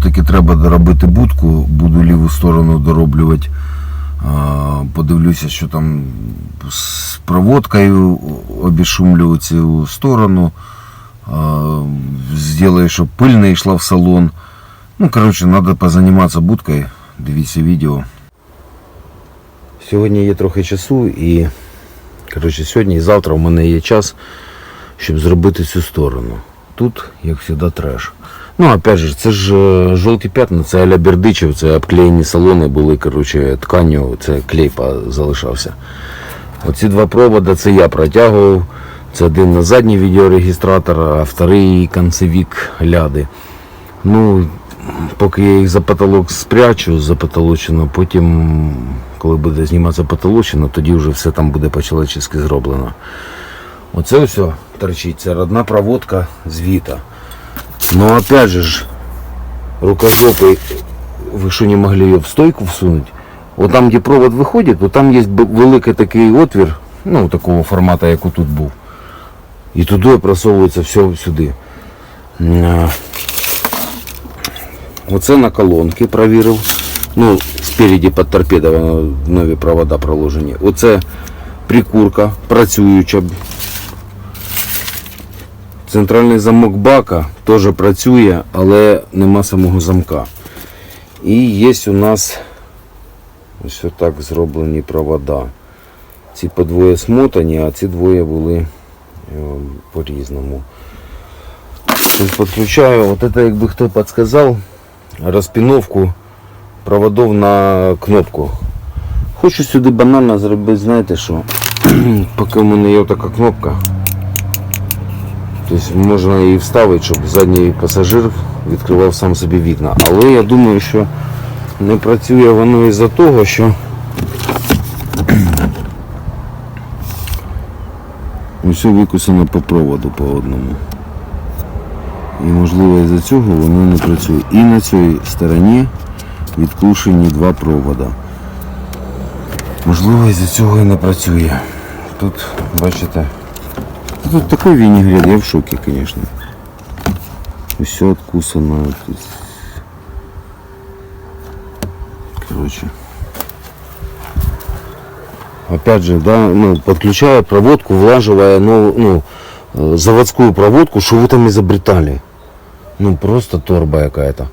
все-таки треба доробити будку, буду ліву сторону дороблювати. Подивлюся, що там з проводкою обішумлю цю сторону. Сделаю, щоб пиль не йшла в салон. Ну, коротше, треба позаніматися будкою. Дивіться відео. Сьогодні є трохи часу і коротше, сьогодні і завтра в мене є час, щоб зробити цю сторону. Тут, як завжди, треш. Ну, опять же, це ж е, жовті п'ятна, це аля Бердичев, це обклеєні салони були, коротше, тканню, це клейпа залишався. Оці два провода це я протягував. Це один на задній відеорегістратор, а вторий концевік ляди. Ну, поки я їх за потолок спрячу, за потолочину, потім, коли буде зніматися потолочина, тоді вже все там буде по-чоловічески зроблено. Оце все торчить, це родна проводка з Віта. Но опять же рукожопой вы что не могли ее в стойку всунуть? Вот там, где провод выходит, вот там есть великий такий отвір, ну, такого формату, як тут був. І туди просовується все сюди. Оце на колонки провірив. Ну, спереді під торпедо нові провода проложені. Оце прикурка працююча. Центральний замок бака теж працює, але нема самого замка. І є у нас ось так зроблені провода. Ці по двоє смотані, а ці двоє були е, по-різному. Підключаю, от це якби хто підказав, розпіновку проводов на кнопку. Хочу сюди банально зробити, знаєте що, поки в мене є така кнопка. Тобто можна її вставити, щоб задній пасажир відкривав сам собі вікна. Але я думаю, що не працює воно із-за того, що все викусано по проводу по одному. І можливо із-за цього воно не працює. І на цій стороні відкушені два провода. Можливо із-за цього і не працює. Тут, бачите, Тут такой винегрет, я в шоке, конечно. Все откусано. Короче. Опять же, да, ну, подключая проводку, влаживая ну, ну, э, заводскую проводку, что вы там изобретали? Ну, просто торба какая-то.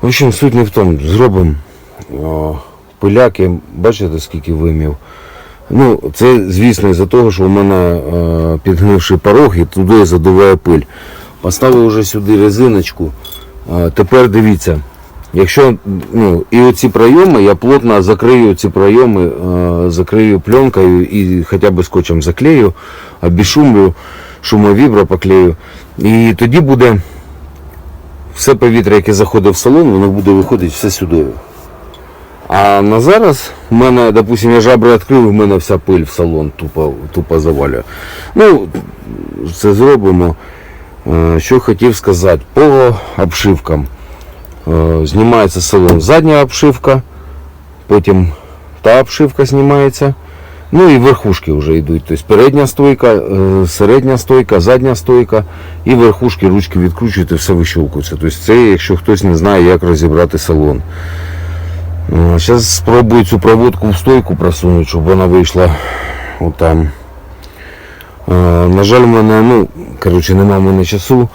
В общем, суть не в тому. Зробимо о, пиляки, бачите, скільки вимів. Ну, це, звісно, із-за того, що у мене е, підгнивший порог і туди задуває пиль. Поставив вже сюди резиночку. Е, тепер дивіться, якщо ну, і оці пройоми, я плотно закрию ці пройоми, е, закрию пленкою і хоча б скотчем заклею, обішумлю, шумовібро поклею. І тоді буде все повітря, яке заходить в салон, воно буде виходити все сюди. А на зараз в мене, допустим, я жабри відкрив, в мене вся пиль в салон тупо, тупо завалює. Ну, це зробимо. Е, Що хотів сказати, по обшивкам. Е, Знімається салон задня обшивка, потім та обшивка знімається. Ну і верхушки вже йдуть. Тобто передня стойка, е, середня стойка, задня стойка і верхушки, ручки відкручують і все вищовкується. Тобто це, якщо хтось не знає, як розібрати салон. Зараз спробую цю проводку в стойку просунути, щоб вона вийшла отам. Е, На жаль, в мене, ну, коротше, нема в мене часу.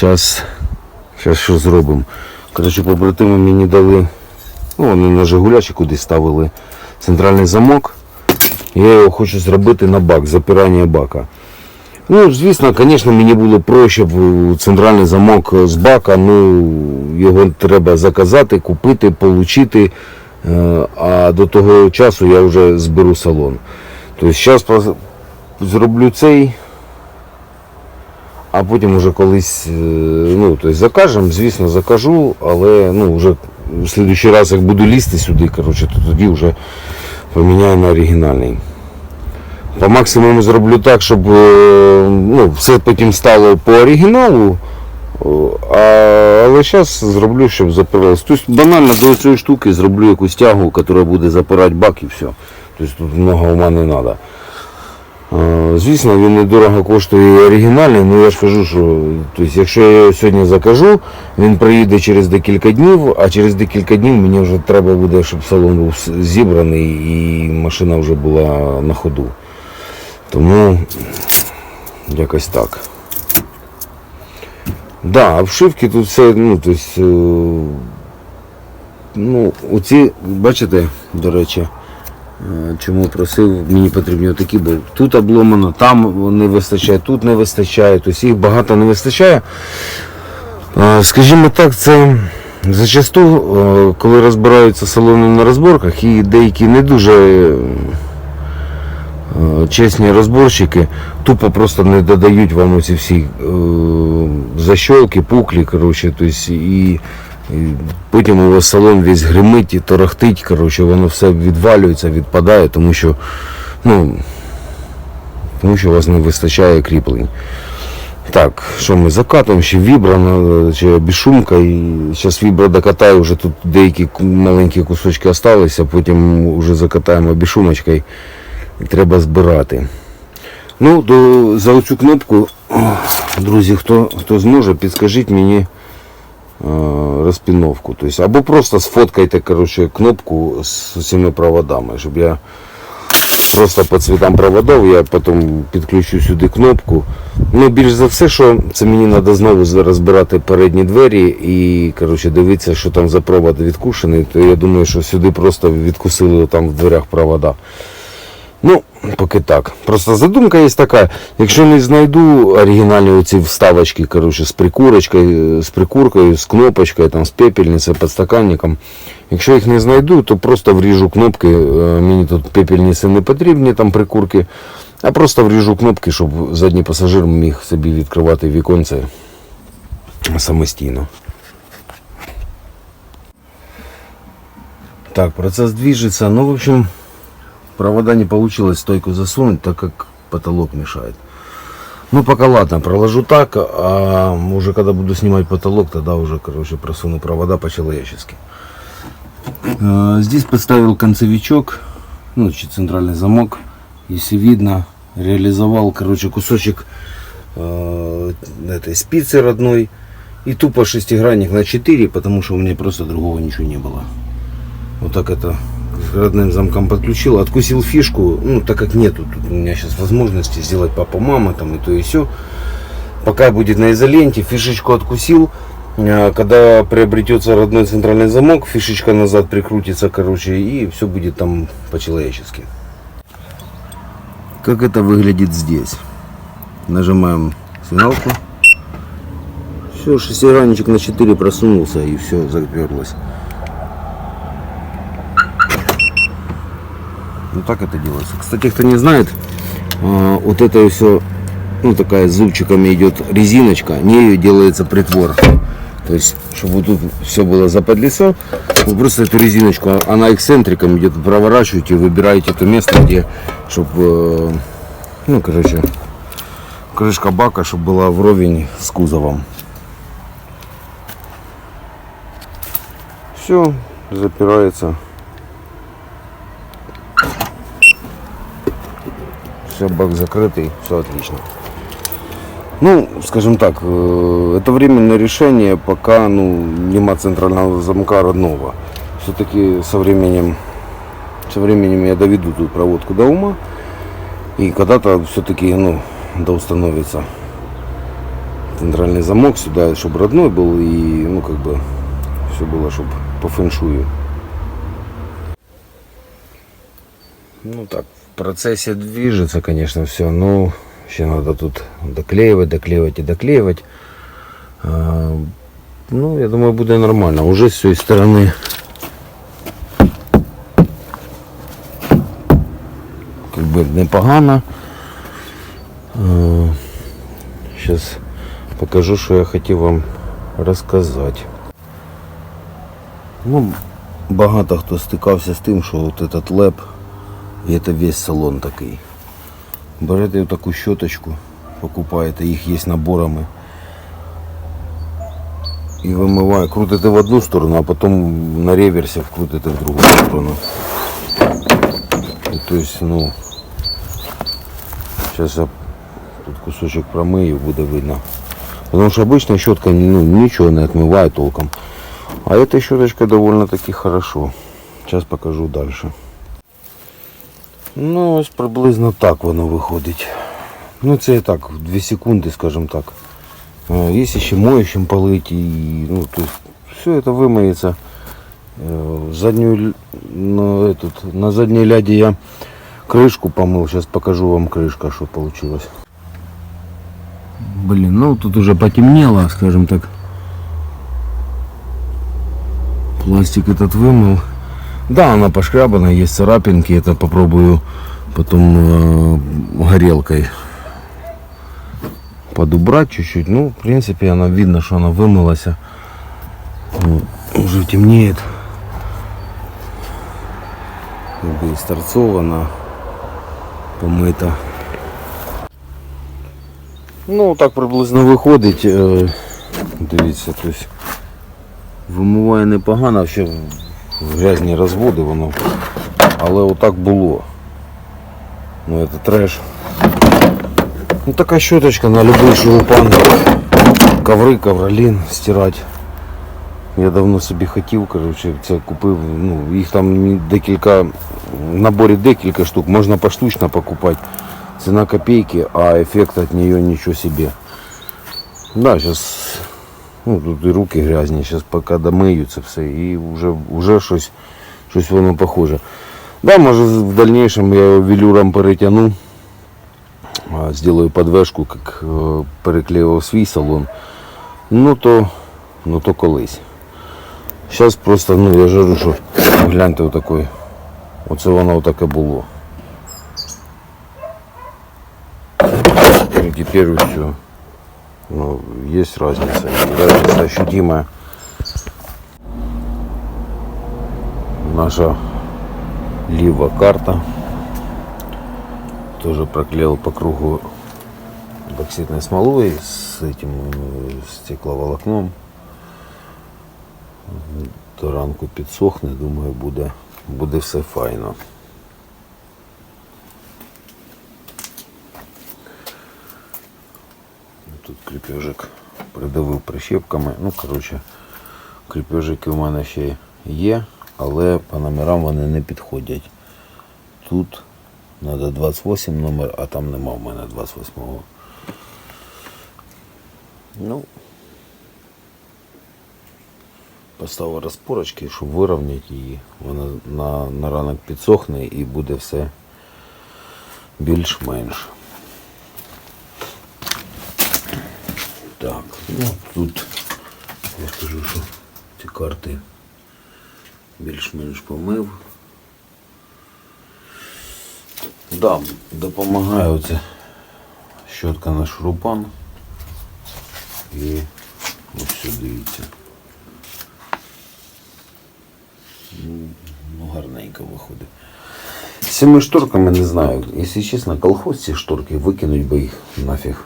Зараз, зараз що зробимо. Коротше, побратими мені дали, ну, вони на Жигулячі кудись ставили центральний замок. Я його хочу зробити на бак, запирання бака. Ну, звісно, звісно, мені було проще е, центральний замок з бака, ну його треба заказати, купити, отримати. А до того часу я вже зберу салон. Тобто зараз зроблю цей, а потім вже колись е, ну, тобто закажемо, звісно, закажу, але ну, вже в следующий раз, як буду лізти сюди, коротше, то тоді вже поміняю на оригінальний. По максимуму зроблю так, щоб е, ну, все потім стало по оригіналу. А, але зараз зроблю, щоб запиралось. Тобто банально до цієї штуки зроблю якусь тягу, яка буде запирати бак і все. Тобто тут много ума не треба. Е, Звісно, він недорого коштує оригінальний, але я ж кажу, що тобто, якщо я його сьогодні закажу, він приїде через декілька днів, а через декілька днів мені вже треба буде, щоб салон був зібраний і машина вже була на ходу. Тому якось так. Да, обшивки тут все, ну, то есть, е, ну, оці, бачите, до речі, е, чому просив, мені потрібні отакі, бо тут обломано, там не вистачає, тут не вистачає, тобто їх багато не вистачає. Е, Скажімо так, це зачасту, коли розбираються салони на розборках, і деякі не дуже чесні розборщики тупо просто не додають вам оці всі е, защолки, пуклі, коротше, то есть, і, і потім у вас салон весь гримить і торохтить, коротше, воно все відвалюється, відпадає, тому що, ну, тому що у вас не вистачає кріплень. Так, що ми закатуємо, ще вібра, чи бішумка, і зараз вібра докатаю, вже тут деякі маленькі кусочки залишилися, потім вже закатаємо бішумочкою треба збирати. Ну, до, за оцю кнопку, друзі, хто, хто зможе, підскажіть мені е, розпіновку. Тобто, або просто сфоткайте коротше, кнопку з усіма проводами, щоб я просто по цвітам проводов, я потім підключу сюди кнопку. Ну, більш за все, що це мені треба знову розбирати передні двері і коротше, дивитися, що там за провод відкушений, то я думаю, що сюди просто відкусили там в дверях провода. Поки так. Просто задумка є така. Якщо не знайду оригінальні оці вставочки, коротше, з прикурочкою, з прикуркою, з кнопочкою, там, з пепельницею, підстаканником. Якщо їх не знайду, то просто вріжу кнопки. Е, Мені тут пепельниці не потрібні, там прикурки. А просто вріжу кнопки, щоб задній пасажир міг собі відкривати віконце самостійно. Так, процесс движется. Ну, в общем, провода не получилось стойку засунуть, так как потолок мешает. Ну, пока ладно, проложу так, а уже когда буду снимать потолок, тогда уже, короче, просуну провода по-человечески. Э, Здесь поставил концевичок, ну, значит, центральный замок, если видно, реализовал, короче, кусочек э, этой спицы родной и тупо шестигранник на 4, потому что у меня просто другого ничего не было. Вот так это родным замком подключил, откусил фишку, ну, так как нету тут у меня сейчас возможности сделать папа-мама там и то и все. Пока будет на изоленте, фишечку откусил. А, Когда приобретется родной центральный замок, фишечка назад прикрутится, короче, и все будет там по-человечески. Как это выглядит здесь? Нажимаем сигналку. Все, шестигранничек на 4 просунулся и все заперлось. Ну так это делается. Кстати, кто не знает, а, вот это все, ну такая с зубчиками идет резиночка, не ее делается притвор. То есть, чтобы вот тут все было заподлицо, вы просто эту резиночку, она эксцентриком идет, проворачиваете, выбираете то место, где, чтобы, ну короче, крышка бака, чтобы была вровень с кузовом. Все, запирается. Все, бак закрытый, все отлично. Ну, скажем так, э, это временное решение, пока ну, нема центрального замка родного. Все-таки со временем, со временем я доведу тут проводку до ума. И когда-то все-таки, ну, да установится центральный замок сюда, чтобы родной был и, ну, как бы, все было, чтобы по фэншую. Ну так, процессе движется, конечно, все. Но еще надо тут доклеивать, доклеивать и доклеивать. А, ну, я думаю, будет нормально. Уже с той стороны как бы непогано. Сейчас покажу, що я хотів вам розказати. Ну, багато хто стикався з тим, що от этот леп і це весь салон такий. Берете таку щоточку, покупаєте, їх є наборами. І вимиває, крутите в одну сторону, а потім на реверсі вкрутите в другу сторону. І, то есть, ну, Сейчас я тут кусочек промою, буде видно. Потому что обычная щетка ну, ничего не отмывает толком. А эта щеточка довольно-таки хорошо. Сейчас покажу дальше. Ну, ось приблизно так воно виходить. Ну, це і так, в 2 секунди, скажем так. Е, Є ще моющим полить, і, ну, то есть, все это вымоется. Э, Заднюю, л- на, этот, на задней ляде я крышку помыл. Сейчас покажу вам крышка, что получилось. Блин, ну тут уже потемнело, скажем так. Пластик этот вымыл. Да, она пошкрабана, есть царапинки. Это попробую потом э, горелкой подубрать чуть-чуть. Ну, в принципе, она видно, что она вымылась. Ну, Уже темнеет. Как бы исторцована, помита. Ну, так приблизно виходить. Е, Дивіться, тобто вимиває непогано, ще в грязні розводи воно. Але отак було. Ну це треш. Ну така щоточка на любой шурупан. Коври, ковролін стирати. Я давно собі хотів, коротше, це купив. Ну, їх там декілька, в наборі декілька штук, можна поштучно покупати. Цена копейки, а эффект от нее ничего себе. Да, сейчас ну, тут і руки грязні, зараз поки домиються все, і вже, вже щось, щось воно похоже. Да, може в дальнейшем я його велюром перетяну, а, сделаю подвешку, як е, переклеював свій салон. Ну то, ну то колись. Зараз просто, ну я ж говорю, що гляньте отакой. Оце воно отаке було. И теперь все. Ну, есть разница. Разница ощутимая. Наша лива карта. Тоже проклеил по кругу бокситной смолой с этим э, стекловолокном. До ранку підсохне, думаю, буде, буде все файно. Тут кріпежик придавив прищепками. Ну, коротше, кріпежики у мене ще є, але по номерам вони не підходять. Тут треба 28 номер, а там нема в мене 28-го. Ну, поставив розпорочки, щоб вирівняти її. Вона на, на ранок підсохне і буде все більш-менш. Так, ну тут я скажу, що ці карти більш-менш помив. Да, допомагає оце щотка на шурупан. І ось сюди дивіться. Ну, гарненько виходить. З цими шторками не знаю. Якщо чесно, колхоз ці шторки викинуть би їх нафіг.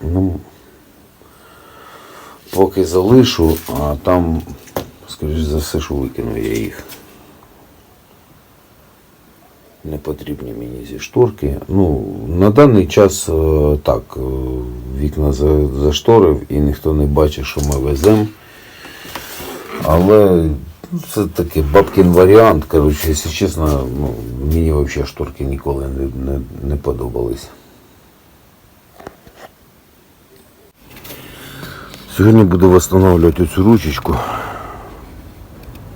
Ну, поки залишу, а там, скоріш за все, що викину я їх. Не потрібні мені ці шторки. Ну, на даний час е, так, е, вікна зашторив і ніхто не бачить, що ми веземо. Але це такий бабкин варіант. Коротше, якщо чесно, ну, мені взагалі шторки ніколи не, не, не подобались. Сьогодні буду встановлювати цю ручечку.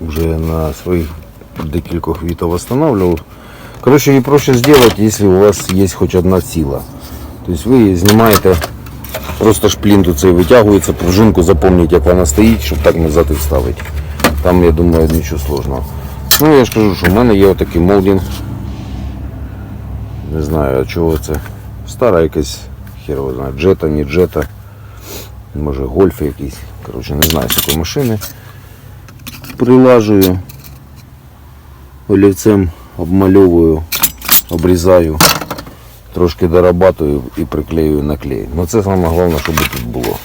Уже на своих декількох вітах встановлював. Короче, її проще зробити, якщо у вас є хоч одна сила. Тобто ви її знімаєте, просто шплін тут цей витягується, пружинку запам'ятайте, як вона стоїть, щоб так назад і вставити. Там, я думаю, нічого складного. Ну, я ж кажу, що в мене є отакий молдинг. Не знаю, а чого це. Стара якась, хер його знає, джета, не джета. Може гольф якийсь. Коротше, не знаю, з якої машини. Прилажую. Олівцем обмальовую, обрізаю, трошки дорабатую і приклею наклею. Ну це саме головне, щоб тут було.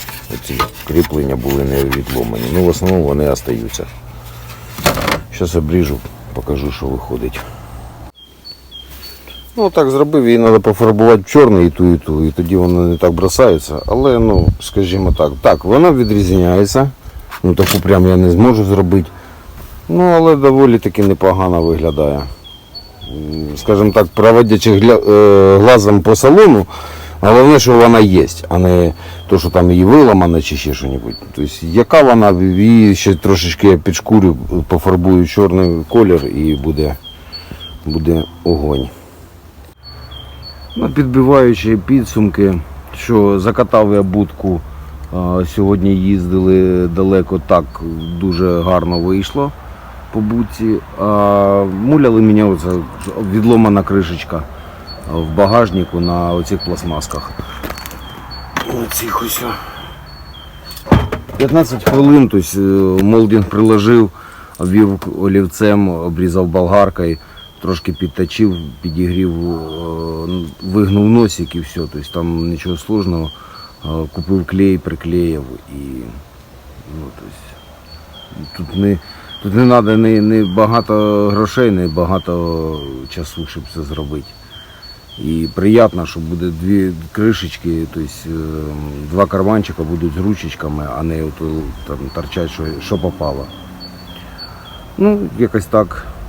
Ці кріплення були не відломані. Ну в основному вони остаються. Зараз обріжу, покажу, що виходить. Ну так зробив, її треба пофарбувати в чорний і ту, і ту, і тоді воно не так бросається. Але ну, скажімо так, так, вона відрізняється. Ну таку прям я не зможу зробити. Ну, але доволі таки непогано виглядає. Скажімо так, проводячи е, глазом по салону, головне, що вона є, а не то, що там її виламано чи ще щось. Тобто, яка вона, її ще трошечки підшкурю, пофарбую чорний колір і буде, буде огонь. Ну, підбиваючи підсумки, що закатав я будку. Сьогодні їздили далеко, так дуже гарно вийшло по будці. А муляли мене оце відломана кришечка в багажнику на оцих пластмасках. Оцих ось. 15 хвилин, тобто молдинг приложив, обвів олівцем, обрізав болгаркою, трошки підточив, підігрів, е, вигнув носик і все. Тобто там нічого складного. Е, Купив клей, приклеїв і ну, тобто, тут не, тут не треба ні, ні багато грошей, ні багато часу, щоб це зробити. І приємно, що буде дві кришечки, тобто е, два карманчика будуть з ручечками, а не от, там торчать, що, що попало. Ну, якось так.